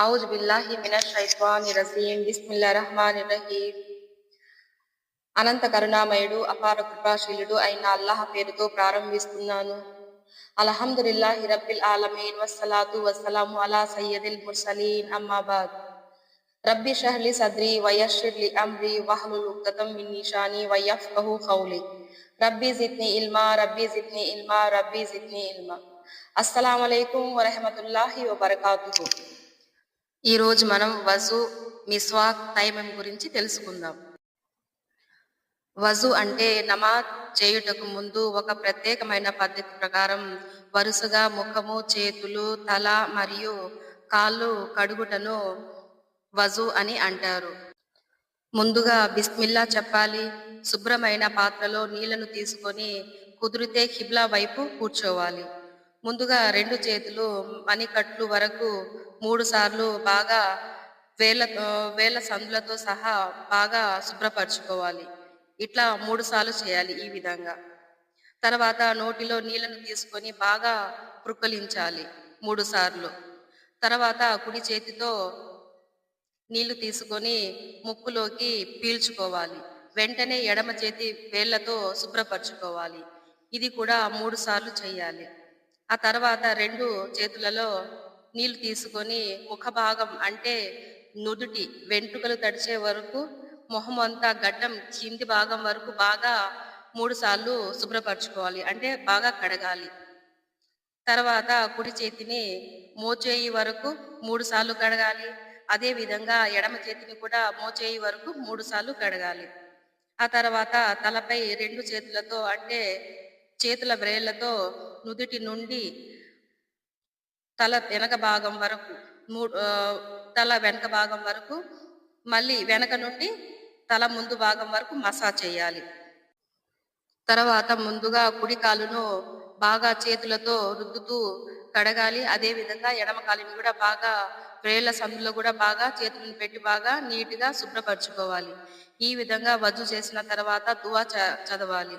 ఔజు బిల్లాహి మినష్ షైత్వాని రజీం బిస్మిల్లా రహమాని రహీం అనంత కరుణామయుడు అపార కృపాశీలుడు అయిన అల్లాహ్ పేరుతో ప్రారంభిస్తున్నాను అల్హమ్దులిల్లాహి రబ్బిల్ ఆలమీన్ వస్సలాతు వస్సలాము అలా సయ్యదిల్ ముర్సలీన్ అమ్మాబాద్ రబ్బి షహ్లి సద్రి వయషిర్ లి అమ్రి వహ్లుల్ ఉక్తతం మిన్ నిషాని వయఫ్కహు ఖౌలి రబ్బి జిద్ని ఇల్మా రబ్బి జిద్ని ఇల్మా రబ్బి జిద్ని ఇల్మా అస్సలాము అలైకుం వరహమతుల్లాహి వబర్కాతుహు ఈరోజు మనం వజు మిస్వాక్ తైమం గురించి తెలుసుకుందాం. వజు అంటే నమాజ్ చేయుటకు ముందు ఒక ప్రత్యేకమైన పద్ధతి ప్రకారం వరుసగా ముఖము చేతులు తల మరియు కాళ్ళు కడుగుటను వజు అని అంటారు. ముందుగా బిస్మిల్లా చెప్పాలి. శుభ్రమైన పాత్రలో నీళ్ళను తీసుకొని కుదిరితే కిబ్లా వైపు కూర్చోవాలి. ముందుగా రెండు చేతులు మణికట్లు వరకు మూడు సార్లు బాగా వేల వేల సందులతో సహా బాగా శుభ్రపరచుకోవాలి. ఇట్లా మూడు సార్లు చేయాలి ఈ విధంగా. తర్వాత నోటిలో నీళ్ళను తీసుకొని బాగా పురుకలించాలి మూడు సార్లు. తర్వాత కుడి చేతితో నీళ్ళు తీసుకొని ముక్కులోకి పీల్చుకోవాలి. వెంటనే ఎడమ చేతి వేళ్ళతో శుభ్రపరచుకోవాలి. ఇది కూడా మూడు సార్లు చేయాలి. ఆ తర్వాత రెండు చేతులలో నీళ్ళు తీసుకొని ముఖ భాగం అంటే నుదుటి వెంట్రుకలు తడిచే వరకు మొహం అంతా గడ్డం కింది భాగం వరకు బాగా మూడు సార్లు శుభ్రపరచుకోవాలి. అంటే బాగా కడగాలి. తర్వాత కుడి చేతిని మోచేయి వరకు మూడు సార్లు కడగాలి. అదే విధంగా ఎడమ చేతిని కూడా మోచేయి వరకు మూడు సార్లు కడగాలి. ఆ తర్వాత తలపై రెండు చేతులతో అంటే చేతుల బ్రేళ్ళతో నుదుటి నుండి తల వెనక భాగం వరకు మూడు తల వెనక భాగం వరకు మళ్ళీ వెనక నుండి తల ముందు భాగం వరకు మసాజ్ చేయాలి. తర్వాత ముందుగా కుడి కాలును బాగా చేతులతో రుద్దుతూ కడగాలి. అదే విధంగా ఎడమ కాలుని కూడా బాగా ప్రేళ్ళ సందులో కూడా బాగా చేతులను పెట్టి బాగా నీట్గా శుభ్రపరచుకోవాలి. ఈ విధంగా వజ్జు చేసిన తర్వాత దువా చదవాలి.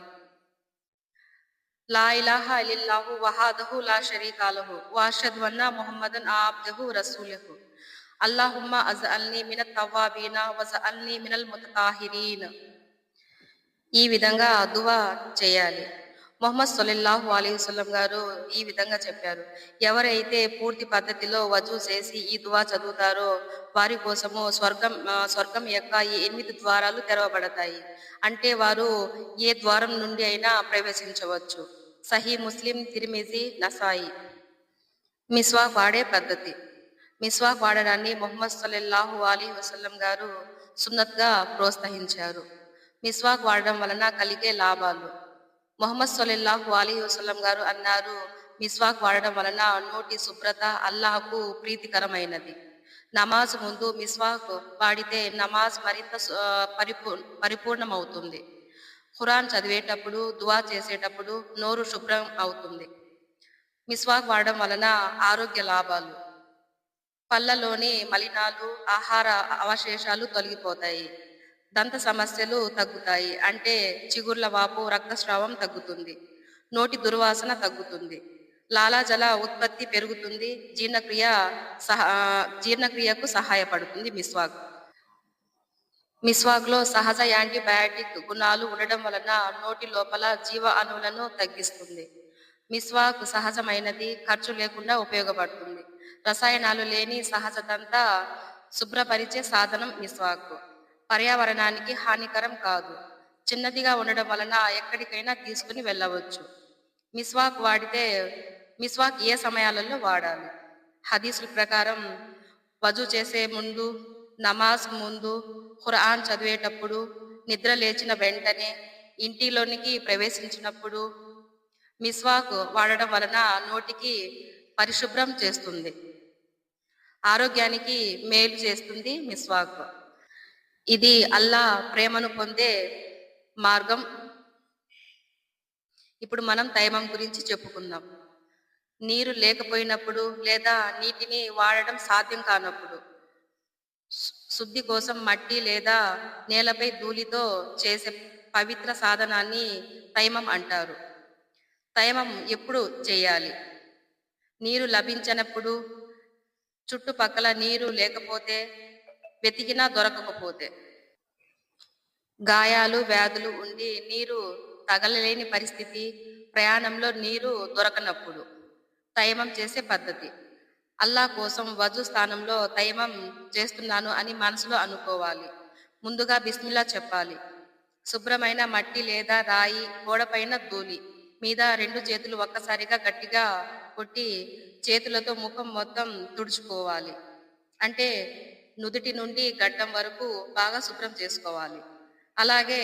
లా ఇలాహా ఇల్లాహు వహాదహు లా షరీకాలహు వాషద్ వన్నా ముహమ్మదన్ ఆబ్దహు రసూలహు అల్లాహుమ్మ అజ్ అల్ని మిన తవ్వాబీన వజ అల్ని మినల్ ముతతాహిరీన్ ఈ విధంగా దువా చేయాలి. మొహమ్మద్ సొల్లాహు అలీ వసలం గారు ఈ విధంగా చెప్పారు. ఎవరైతే పూర్తి పద్ధతిలో వజూ చేసి ఈ దువా చదువుతారో వారి కోసము స్వర్గం స్వర్గం యొక్క ఈ ఎనిమిది ద్వారాలు తెరవబడతాయి. అంటే వారు ఏ ద్వారం నుండి అయినా ప్రవేశించవచ్చు. సహీ ముస్లిం తిరిమిజి నసాయి. మిస్వాక్ వాడే పద్ధతి. మిస్వాక్ వాడడాన్ని మొహమ్మద్ సల్లల్లాహు అలీ వసల్లం గారు సున్నత్గా ప్రోత్సహించారు. మిస్వాక్ వాడడం వలన కలిగే లాభాలు. మొహమ్మద్ సొల్లాహు అలీ వసలం గారు అన్నారు మిస్వాక్ వాడడం వలన నోటి శుభ్రత అల్లాహకు ప్రీతికరమైనది. నమాజ్ ముందు మిస్వాక్ వాడితే నమాజ్ మరింత పరిపూ పరిపూర్ణమవుతుంది. ఖురాన్ చదివేటప్పుడు దువా చేసేటప్పుడు నోరు శుభ్రం అవుతుంది. మిస్వాక్ వాడడం వలన ఆరోగ్య లాభాలు. పళ్ళలోని మలినాలు ఆహార అవశేషాలు తొలగిపోతాయి. దంత సమస్యలు తగ్గుతాయి. అంటే చిగుర్ల వాపు రక్తస్రావం తగ్గుతుంది. నోటి దుర్వాసన తగ్గుతుంది. లాలాజల ఉత్పత్తి పెరుగుతుంది. జీర్ణక్రియ సహా జీర్ణక్రియకు సహాయపడుతుంది మిస్వాక్. మిస్వాక్లో సహజ యాంటీబయాటిక్ గుణాలు ఉండడం వలన నోటి లోపల జీవ అణువులను తగ్గిస్తుంది. మిస్వాక్ సహజమైనది ఖర్చు లేకుండా ఉపయోగపడుతుంది. రసాయనాలు లేని సహజతంతా శుభ్రపరిచే సాధనం మిస్వాక్. పర్యావరణానికి హానికరం కాదు. చిన్నదిగా ఉండడం వలన ఎక్కడికైనా తీసుకుని వెళ్ళవచ్చు. మిస్వాక్ వాడితే మిస్వాక్ ఏ సమయాలలో వాడాలి? హదీసుల ప్రకారం వజు చేసే ముందు నమాజ్ ముందు ఖురాన్ చదివేటప్పుడు నిద్ర లేచిన వెంటనే ఇంటిలోనికి ప్రవేశించినప్పుడు మిస్వాక్ వాడడం వలన నోటికి పరిశుభ్రం చేస్తుంది. ఆరోగ్యానికి మేలు చేస్తుంది మిస్వాక్. ఇది అల్లా ప్రేమను పొందే మార్గం. ఇప్పుడు మనం తైమం గురించి చెప్పుకుందాం. నీరు లేకపోయినప్పుడు లేదా నీటిని వాడడం సాధ్యం కానప్పుడు శుద్ధి కోసం మట్టి లేదా నేలపై ధూళితో చేసే పవిత్ర సాధనాన్ని తైమం అంటారు. తైమం ఎప్పుడు చేయాలి? నీరు లభించినప్పుడు చుట్టుపక్కల నీరు లేకపోతే వెతికినా దొరకకపోతే. గాయాలు వ్యాధులు ఉండి నీరు తగలలేని పరిస్థితి ప్రయాణంలో నీరు దొరకనప్పుడు తైమం చేసే పద్ధతి. అల్లా కోసం వజు స్థానంలో తైమం చేస్తున్నాను అని మనసులో అనుకోవాలి. ముందుగా బిస్మిల్లా చెప్పాలి. శుభ్రమైన మట్టి లేదా రాయి గోడపైన ధూళి మీద రెండు చేతులు ఒక్కసారిగా గట్టిగా కొట్టి చేతులతో ముఖం మొత్తం తుడుచుకోవాలి. అంటే నుదుటి నుండి గడ్డం వరకు బాగా శుభ్రం చేసుకోవాలి. అలాగే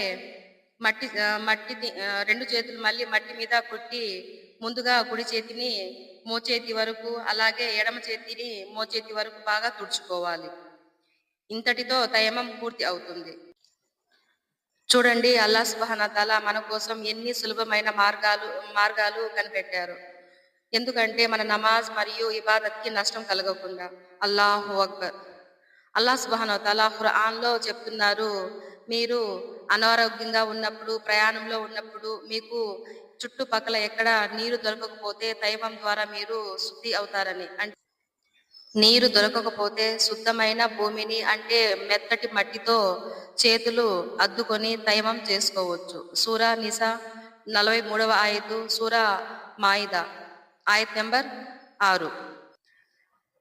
మట్టి మట్టి రెండు చేతులు మళ్ళీ మట్టి మీద కొట్టి ముందుగా కుడి చేతిని మోచేతి వరకు అలాగే ఎడమ చేతిని మోచేతి వరకు బాగా తుడుచుకోవాలి. ఇంతటితో తయమం పూర్తి అవుతుంది. చూడండి అల్లా సుబహనతల మన కోసం ఎన్ని సులభమైన మార్గాలు మార్గాలు కనిపెట్టారు. ఎందుకంటే మన నమాజ్ మరియు ఇబాదత్కి నష్టం కలగకుండా. అల్లాహు అక్బర్. అల్లా సుబహానతాల ఖురాన్లో చెప్తున్నారు మీరు అనారోగ్యంగా ఉన్నప్పుడు ప్రయాణంలో ఉన్నప్పుడు మీకు చుట్టుపక్కల ఎక్కడ నీరు దొరకకపోతే తైవం ద్వారా మీరు శుద్ధి అవుతారని. అంటే నీరు దొరకకపోతే శుద్ధమైన భూమిని అంటే మెత్తటి మట్టితో చేతులు అద్దుకొని తైమం చేసుకోవచ్చు. సూరా నిసా నలభై మూడవ ఆయతు సూరా మాయిదా ఆయత్ నెంబర్ ఆరు.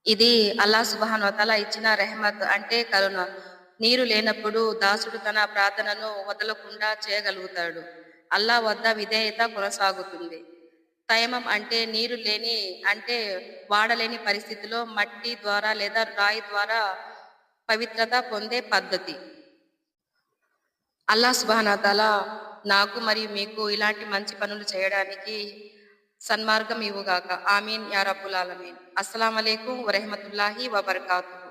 ఇది అల్లా సుబహాన్ వతల ఇచ్చిన రెహమత్ అంటే కరుణ. నీరు లేనప్పుడు దాసుడు తన ప్రార్థనను వదలకుండా చేయగలుగుతాడు. అల్లా వద్ద విధేయత కొనసాగుతుంది. తైమం అంటే నీరు లేని అంటే వాడలేని పరిస్థితిలో మట్టి ద్వారా లేదా రాయి ద్వారా పవిత్రత పొందే పద్ధతి. అల్లా సుబానాతాల నాకు మరియు మీకు ఇలాంటి మంచి పనులు చేయడానికి సన్మార్గం ఇవ్వుగాక ఆమీన్. యారబుల్ ఆలమీన్. అస్సలం అయికం వరహమతుల్లాహి వబర్కాతు